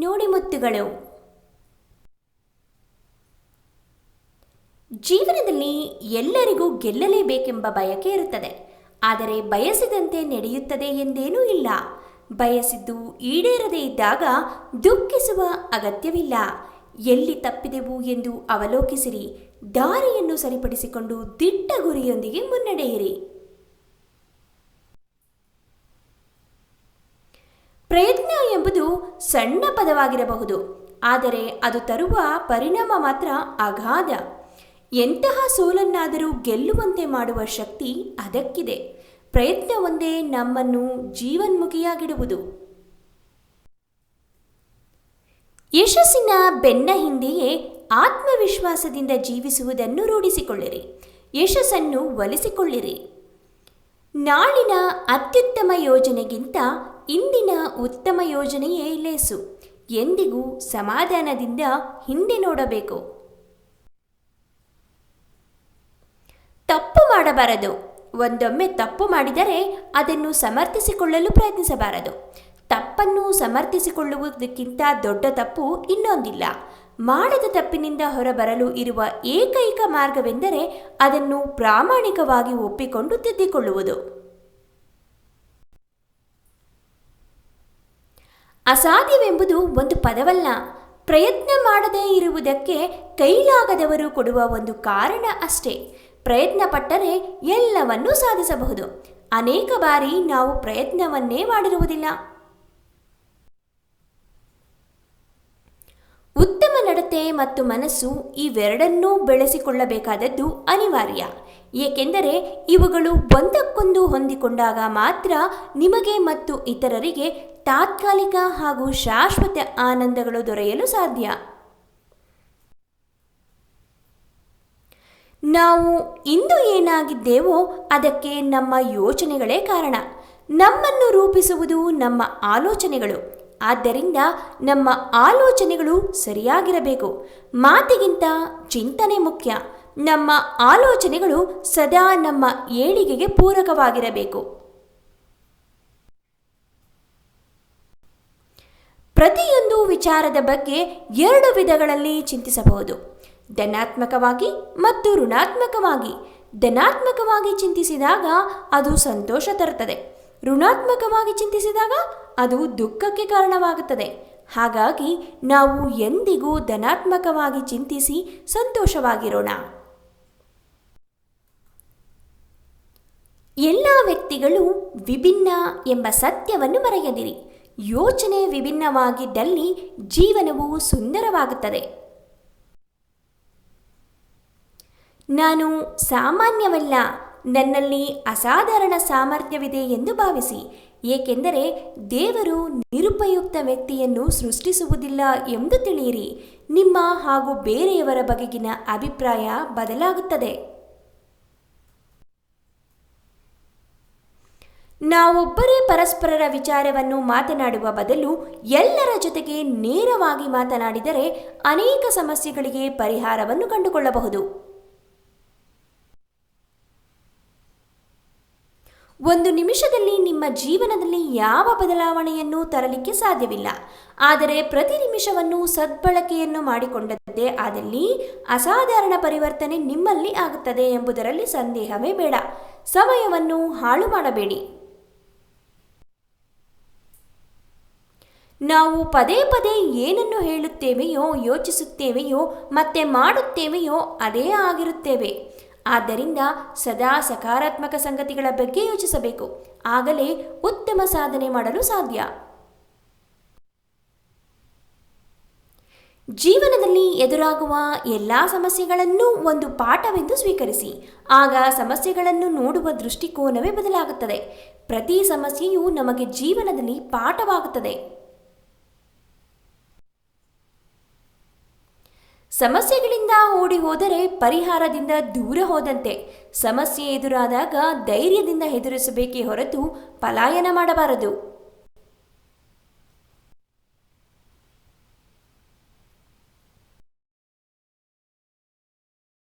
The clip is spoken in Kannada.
ನುಡಿಮುತ್ತುಗಳು ಜೀವನದಲ್ಲಿ ಎಲ್ಲರಿಗೂ ಗೆಲ್ಲಲೇಬೇಕೆಂಬ ಬಯಕೆ ಇರುತ್ತದೆ. ಆದರೆ ಬಯಸಿದಂತೆ ನಡೆಯುತ್ತದೆ ಎಂದೇನೂ ಇಲ್ಲ. ಬಯಸಿದ್ದು ಈಡೇರದೇ ಇದ್ದಾಗ ದುಃಖಿಸುವ ಅಗತ್ಯವಿಲ್ಲ. ಎಲ್ಲಿ ತಪ್ಪಿದೆವು ಎಂದು ಅವಲೋಕಿಸಿರಿ. ದಾರಿಯನ್ನು ಸರಿಪಡಿಸಿಕೊಂಡು ದಿಟ್ಟ ಗುರಿಯೊಂದಿಗೆ ಮುನ್ನಡೆಯಿರಿ. ಪ್ರಯತ್ನ ಎಂಬುದು ಸಣ್ಣ ಪದವಾಗಿರಬಹುದು. ಆದರೆ ಅದು ತರುವ ಪರಿಣಾಮ ಮಾತ್ರ ಅಗಾಧ. ಎಂತಹ ಸೋಲನ್ನಾದರೂ ಗೆಲ್ಲುವಂತೆ ಮಾಡುವ ಶಕ್ತಿ ಅದಕ್ಕಿದೆ. ಪ್ರಯತ್ನ ಒಂದೇ ನಮ್ಮನ್ನು ಜೀವನ್ಮುಖಿಯಾಗಿಡುವುದು. ಯಶಸ್ಸಿನ ಬೆನ್ನ ಹಿಂದೆಯೇ ಆತ್ಮವಿಶ್ವಾಸದಿಂದ ಜೀವಿಸುವುದನ್ನು ರೂಢಿಸಿಕೊಳ್ಳಿರಿ. ಯಶಸ್ಸನ್ನು ಒಲಿಸಿಕೊಳ್ಳಿರಿ. ನಾಳಿನ ಅತ್ಯುತ್ತಮ ಯೋಜನೆಗಿಂತ ಇಂದಿನ ಉತ್ತಮ ಯೋಜನೆಯೇ ಲೇಸು. ಎಂದಿಗೂ ಸಮಾಧಾನದಿಂದ ಹಿಂದೆ ನೋಡಬೇಕು. ತಪ್ಪು ಮಾಡಬಾರದು. ಒಂದೊಮ್ಮೆ ತಪ್ಪು ಮಾಡಿದರೆ ಅದನ್ನು ಸಮರ್ಥಿಸಿಕೊಳ್ಳಲು ಪ್ರಯತ್ನಿಸಬಾರದು. ತಪ್ಪನ್ನು ಸಮರ್ಥಿಸಿಕೊಳ್ಳುವುದಕ್ಕಿಂತ ದೊಡ್ಡ ತಪ್ಪು ಇನ್ನೊಂದಿಲ್ಲ. ಮಾಡದ ತಪ್ಪಿನಿಂದ ಹೊರಬರಲು ಇರುವ ಏಕೈಕ ಮಾರ್ಗವೆಂದರೆ ಅದನ್ನು ಪ್ರಾಮಾಣಿಕವಾಗಿ ಒಪ್ಪಿಕೊಂಡು ತಿದ್ದಿಕೊಳ್ಳುವುದು. ಅಸಾಧ್ಯವೆಂಬುದು ಒಂದು ಪದವಲ್ಲ. ಪ್ರಯತ್ನ ಮಾಡದೇ ಇರುವುದಕ್ಕೆ ಕೈಲಾಗದವರು ಕೊಡುವ ಒಂದು ಕಾರಣ ಅಷ್ಟೇ. ಪ್ರಯತ್ನ ಪಟ್ಟರೆ ಎಲ್ಲವನ್ನೂ ಸಾಧಿಸಬಹುದು. ಅನೇಕ ಬಾರಿ ನಾವು ಪ್ರಯತ್ನವನ್ನೇ ಮಾಡಿರುವುದಿಲ್ಲ. ಉತ್ತಮ ನಡತೆ ಮತ್ತು ಮನಸ್ಸು ಇವೆರಡನ್ನೂ ಬೆಳೆಸಿಕೊಳ್ಳಬೇಕಾದದ್ದು ಅನಿವಾರ್ಯ. ಏಕೆಂದರೆ ಇವುಗಳು ಒಂದಕ್ಕೊಂದು ಹೊಂದಿಕೊಂಡಾಗ ಮಾತ್ರ ನಿಮಗೆ ಮತ್ತು ಇತರರಿಗೆ ತಾತ್ಕಾಲಿಕ ಹಾಗೂ ಶಾಶ್ವತ ಆನಂದಗಳು ದೊರೆಯಲು ಸಾಧ್ಯ. ನಾವು ಇಂದು ಏನಾಗಿದ್ದೇವೋ ಅದಕ್ಕೆ ನಮ್ಮ ಯೋಚನೆಗಳೇ ಕಾರಣ. ನಮ್ಮನ್ನು ರೂಪಿಸುವುದು ನಮ್ಮ ಆಲೋಚನೆಗಳು. ಆದ್ದರಿಂದ ನಮ್ಮ ಆಲೋಚನೆಗಳು ಸರಿಯಾಗಿರಬೇಕು. ಮಾತಿಗಿಂತ ಚಿಂತನೆ ಮುಖ್ಯ. ನಮ್ಮ ಆಲೋಚನೆಗಳು ಸದಾ ನಮ್ಮ ಏಳಿಗೆಗೆ ಪೂರಕವಾಗಿರಬೇಕು. ಪ್ರತಿಯೊಂದು ವಿಚಾರದ ಬಗ್ಗೆ ಎರಡು ವಿಧಗಳಲ್ಲಿ ಚಿಂತಿಸಬಹುದು. ಧನಾತ್ಮಕವಾಗಿ ಮತ್ತು ಋಣಾತ್ಮಕವಾಗಿ. ಧನಾತ್ಮಕವಾಗಿ ಚಿಂತಿಸಿದಾಗ ಅದು ಸಂತೋಷ ತರುತ್ತದೆ. ಋಣಾತ್ಮಕವಾಗಿ ಚಿಂತಿಸಿದಾಗ ಅದು ದುಃಖಕ್ಕೆ ಕಾರಣವಾಗುತ್ತದೆ. ಹಾಗಾಗಿ ನಾವು ಎಂದಿಗೂ ಧನಾತ್ಮಕವಾಗಿ ಚಿಂತಿಸಿ ಸಂತೋಷವಾಗಿರೋಣ. ಎಲ್ಲ ವ್ಯಕ್ತಿಗಳು ವಿಭಿನ್ನ ಎಂಬ ಸತ್ಯವನ್ನು ಮರೆಯದಿರಿ. ಯೋಚನೆ ವಿಭಿನ್ನವಾಗಿದ್ದಲ್ಲಿ ಜೀವನವು ಸುಂದರವಾಗುತ್ತದೆ. ನಾನು ಸಾಮಾನ್ಯವಲ್ಲ ನನ್ನಲ್ಲಿ ಅಸಾಧಾರಣ ಸಾಮರ್ಥ್ಯವಿದೆ ಎಂದು ಭಾವಿಸಿ, ಏಕೆಂದರೆ ದೇವರು ನಿರುಪಯುಕ್ತ ವ್ಯಕ್ತಿಯನ್ನು ಸೃಷ್ಟಿಸುವುದಿಲ್ಲ ಎಂದು ತಿಳಿಯಿರಿ. ನಿಮ್ಮ ಹಾಗೂ ಬೇರೆಯವರ ಬಗೆಗಿನ ಅಭಿಪ್ರಾಯ ಬದಲಾಗುತ್ತದೆ. ನಾವೊಬ್ಬರೇ ಪರಸ್ಪರರ ವಿಚಾರವನ್ನು ಮಾತನಾಡುವ ಬದಲು ಎಲ್ಲರ ಜೊತೆಗೆ ನೇರವಾಗಿ ಮಾತನಾಡಿದರೆ ಅನೇಕ ಸಮಸ್ಯೆಗಳಿಗೆ ಪರಿಹಾರವನ್ನು ಕಂಡುಕೊಳ್ಳಬಹುದು. ಒಂದು ನಿಮಿಷದಲ್ಲಿ ನಿಮ್ಮ ಜೀವನದಲ್ಲಿ ಯಾವ ಬದಲಾವಣೆಯನ್ನು ತರಲಿಕ್ಕೆ ಸಾಧ್ಯವಿಲ್ಲ. ಆದರೆ ಪ್ರತಿ ನಿಮಿಷವನ್ನು ಸದ್ಬಳಕೆಯನ್ನು ಮಾಡಿಕೊಂಡದ್ದೇ ಆದಲ್ಲಿ ಅಸಾಧಾರಣ ಪರಿವರ್ತನೆ ನಿಮ್ಮಲ್ಲಿ ಆಗುತ್ತದೆ ಎಂಬುದರಲ್ಲಿ ಸಂದೇಹವೇ ಬೇಡ. ಸಮಯವನ್ನು ಹಾಳು ಮಾಡಬೇಡಿ. ನಾವು ಪದೇ ಪದೇ ಏನನ್ನು ಹೇಳುತ್ತೇವೆಯೋ ಯೋಚಿಸುತ್ತೇವೆಯೋ ಮತ್ತೆ ಮಾಡುತ್ತೇವೆಯೋ ಅದೇ ಆಗಿರುತ್ತೇವೆ. ಆದ್ದರಿಂದ ಸದಾ ಸಕಾರಾತ್ಮಕ ಸಂಗತಿಗಳ ಬಗ್ಗೆ ಯೋಚಿಸಬೇಕು. ಆಗಲೇ ಉತ್ತಮ ಸಾಧನೆ ಮಾಡಲು ಸಾಧ್ಯ. ಜೀವನದಲ್ಲಿ ಎದುರಾಗುವ ಎಲ್ಲ ಸಮಸ್ಯೆಗಳನ್ನು ಒಂದು ಪಾಠವೆಂದು ಸ್ವೀಕರಿಸಿ. ಆಗ ಸಮಸ್ಯೆಗಳನ್ನು ನೋಡುವ ದೃಷ್ಟಿಕೋನವೇ ಬದಲಾಗುತ್ತದೆ. ಪ್ರತಿ ಸಮಸ್ಯೆಯು ನಮಗೆ ಜೀವನದಲ್ಲಿ ಪಾಠವಾಗುತ್ತದೆ. ಸಮಸ್ಯೆಗಳಿಂದ ಓಡಿ ಹೋದರೆ ಪರಿಹಾರದಿಂದ ದೂರ ಹೋದಂತೆ ಸಮಸ್ಯೆ ಎದುರಾದಾಗ ಧೈರ್ಯದಿಂದ ಎದುರಿಸಬೇಕೇ ಹೊರತು ಪಲಾಯನ ಮಾಡಬಾರದು.